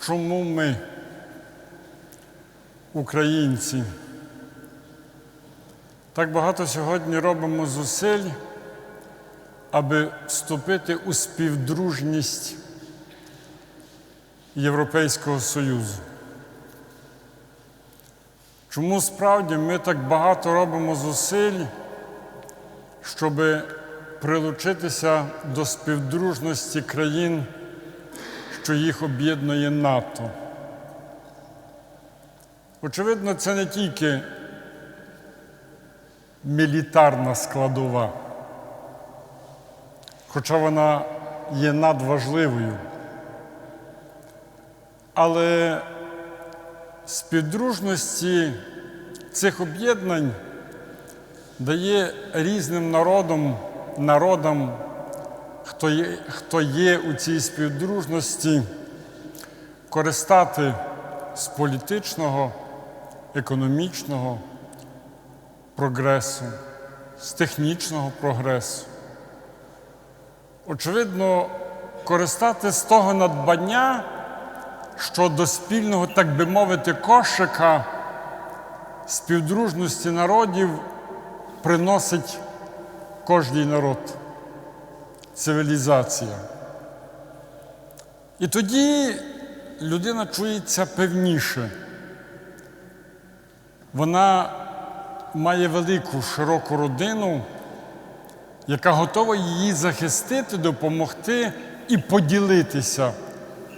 чому ми, українці, так багато сьогодні робимо зусиль, аби вступити у співдружність Європейського Союзу. Чому справді ми так багато робимо зусиль, щоб прилучитися до співдружності країн, що їх об'єднує НАТО? Очевидно, це не тільки мілітарна складова, хоча вона є надважливою. Але співдружності цих об'єднань дає різним народам, народам, хто є, хто є у цій співдружності, користати з політичного, економічного прогресу, з технічного прогресу. Очевидно, користати з того надбання, що до спільного, так би мовити, кошика співдружності народів приносить кожний народ, цивілізація. І тоді людина чується певніше. Вона має велику широку родину, яка готова її захистити, допомогти і поділитися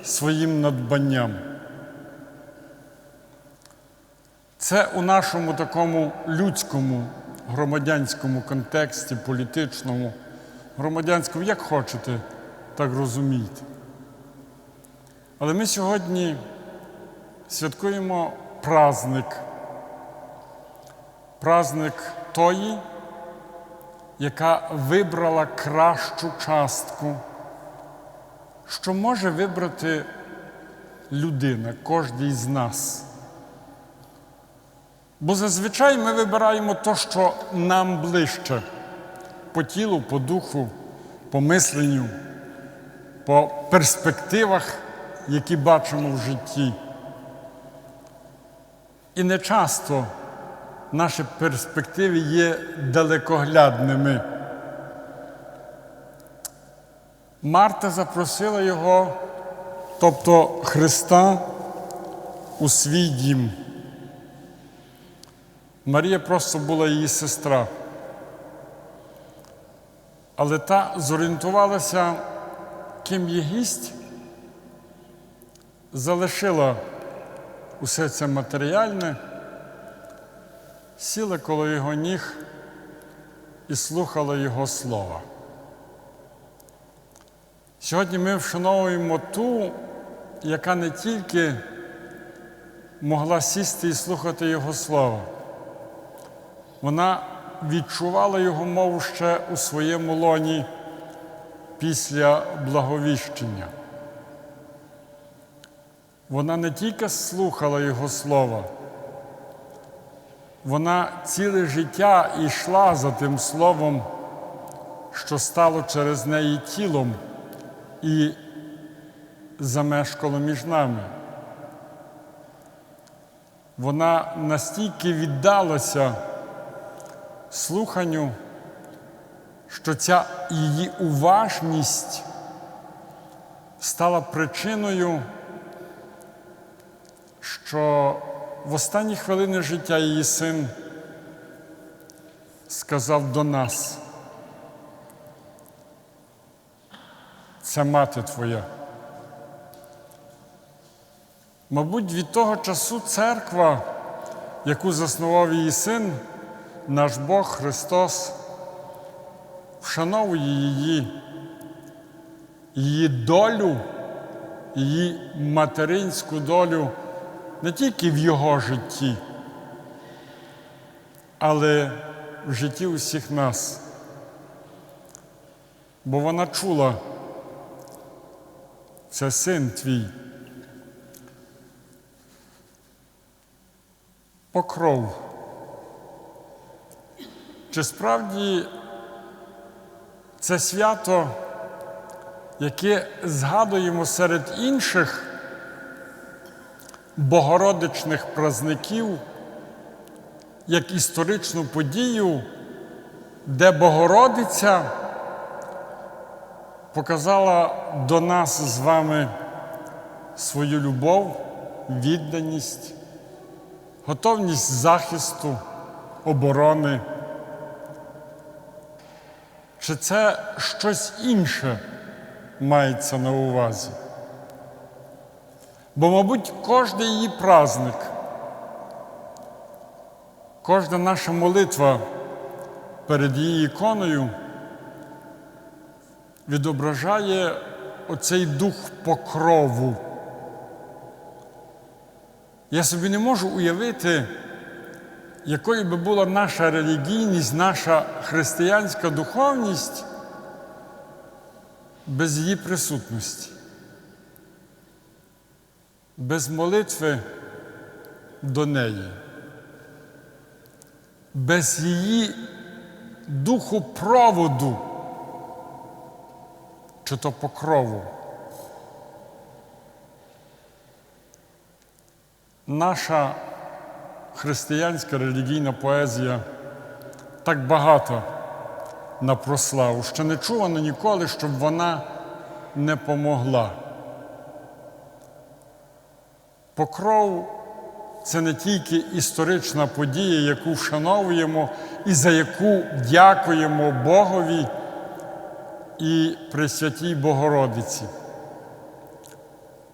своїм надбанням. Це у нашому такому людському громадянському контексті, політичному, громадянському, як хочете, так розумійте. Але ми сьогодні святкуємо праздник, праздник тої, яка вибрала кращу частку що може вибрати людина, кожен з нас. Бо зазвичай ми вибираємо те, що нам ближче по тілу, по духу, по мисленню, по перспективах, які бачимо в житті. І не часто наші перспективи є далекоглядними. Марта запросила його, тобто Христа, у свій дім. Марія просто була її сестра. Але та зорієнтувалася, ким є гість, залишила усе це матеріальне, сіла коло його ніг і слухала його слова. Сьогодні ми вшановуємо ту, яка не тільки могла сісти і слухати Його Слово, вона відчувала Його мову ще у своєму лоні після благовіщення. Вона не тільки слухала Його Слова, вона ціле життя йшла за тим Словом, що стало через неї тілом і замешкало між нами. Вона настільки віддалася слуханню, що ця її уважність стала причиною, що в останні хвилини життя її син сказав до нас. Це мати твоя. Мабуть, від того часу церква, яку заснував її син, наш Бог Христос, вшановує її, її долю, її материнську долю не тільки в його житті, але в житті усіх нас. Бо вона чула це син твій. Покров. Чи справді це свято, яке згадуємо серед інших богородичних праздників як історичну подію, де Богородиця показала до нас з вами свою любов, відданість, готовність захисту, оборони. Чи це щось інше мається на увазі? Бо, мабуть, кожен її праздник, кожна наша молитва перед її іконою відображає оцей дух покрову. Я собі не можу уявити, якою би була наша релігійність, наша християнська духовність без її присутності, без молитви до неї, без її духу проводу чи то покрову. Наша християнська релігійна поезія так багато на прославу, що не чувано ніколи, щоб вона не помогла. Покров це не тільки історична подія, яку вшановуємо і за яку дякуємо Богові і Пресвятій Богородиці.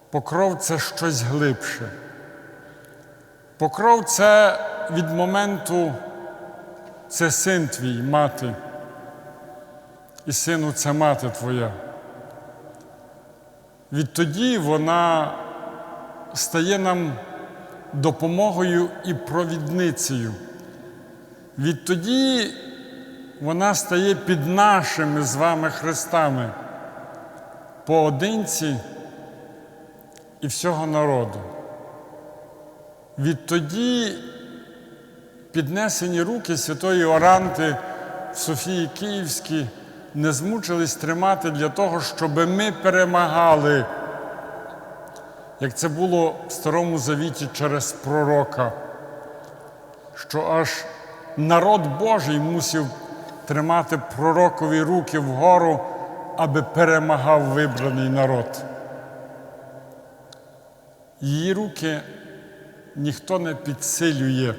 Покров це щось глибше. Покров це від моменту це син твій, мати. І сину, це мати твоя. Відтоді вона стає нам допомогою і провідницею. Відтоді вона стає під нашими з вами хрестами поодинці і всього народу. Відтоді піднесені руки Святої Оранти в Софії Київській не змучились тримати для того, щоб ми перемагали, як це було в Старому Завіті через пророка, що аж народ Божий мусив тримати пророкові руки вгору, аби перемагав вибраний народ. Її руки ніхто не підсилює.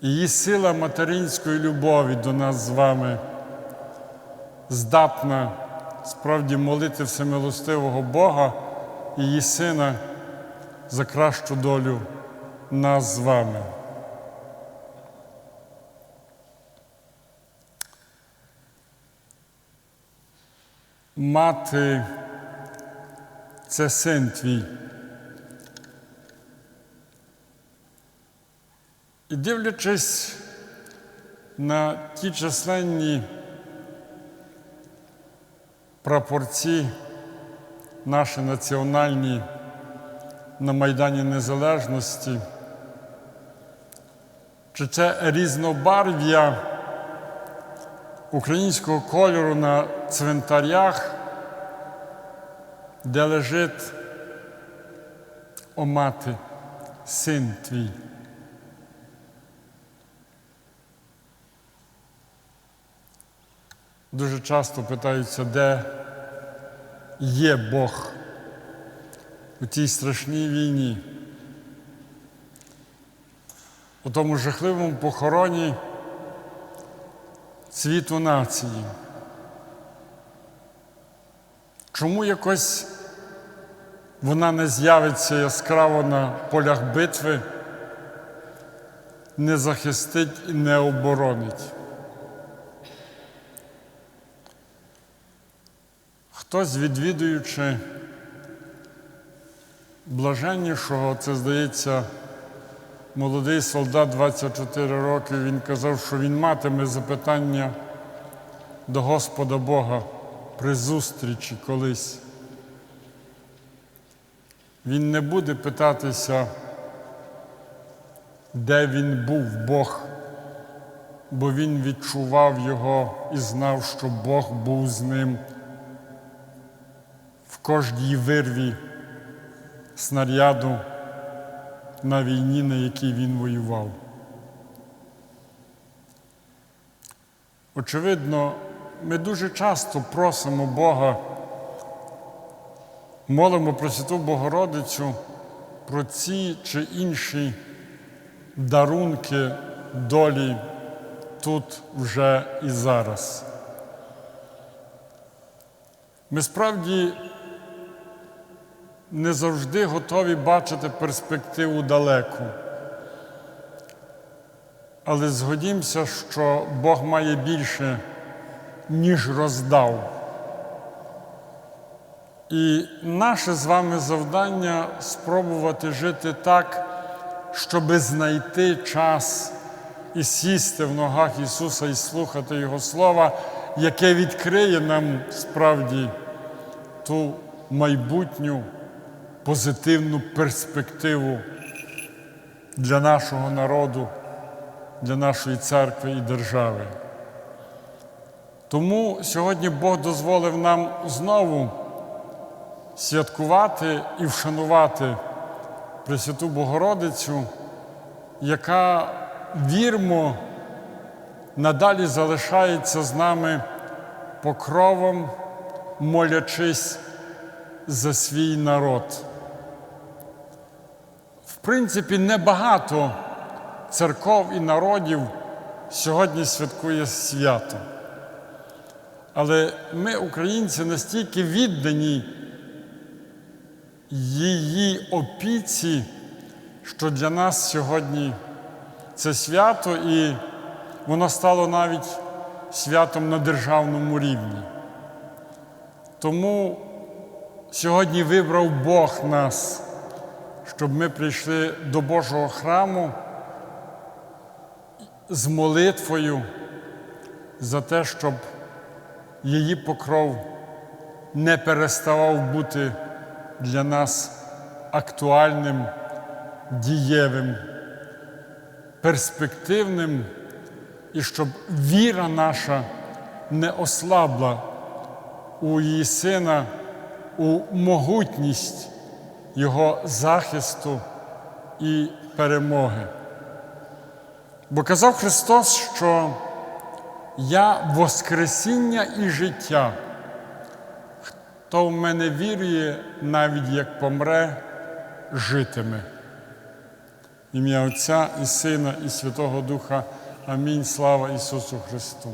Її сила материнської любові до нас з вами здатна справді молити всемилостивого Бога і її Сина за кращу долю нас з вами. Мати це син твій. І дивлячись на ті численні прапорці, наші національні на Майдані Незалежності, чи це різнобарв'я українського кольору на цвинтарях, де лежить о мати, син твій. Дуже часто питаються, де є Бог у тій страшній війні, у тому жахливому похороні світу нації. Чому якось вона не з'явиться яскраво на полях битви, не захистить і не оборонить? Хтось, відвідуючи блаженнішого, це здається, молодий солдат 24 роки, він казав, що він матиме запитання до Господа Бога при зустрічі колись. Він не буде питатися, де він був Бог, бо він відчував його і знав, що Бог був з ним кожній вирві снаряду на війні, на якій він воював. Очевидно, ми дуже часто просимо Бога, молимо про Святу Богородицю про ці чи інші дарунки долі тут вже і зараз. Ми справді не завжди готові бачити перспективу далеку. Але згодімося, що Бог має більше, ніж роздав. І наше з вами завдання спробувати жити так, щоби знайти час і сісти в ногах Ісуса і слухати Його Слова, яке відкриє нам справді ту майбутню позитивну перспективу для нашого народу, для нашої церкви і держави. Тому сьогодні Бог дозволив нам знову святкувати і вшанувати Пресвяту Богородицю, яка вірмо надалі залишається з нами покровом, молячись за свій народ. Принципі, небагато церков і народів сьогодні святкує свято. Але ми, українці, настільки віддані її опіці, що для нас сьогодні це свято, і воно стало навіть святом на державному рівні. Тому сьогодні вибрав Бог нас, щоб ми прийшли до Божого храму з молитвою за те, щоб її покров не переставав бути для нас актуальним, дієвим, перспективним, і щоб віра наша не ослабла у її сина, у могутність Його захисту і перемоги. Бо казав Христос, що я Воскресіння і життя. Хто в мене вірує, навіть як помре, житиме. Ім'я Отця і Сина, і Святого Духа. Амінь. Слава Ісусу Христу.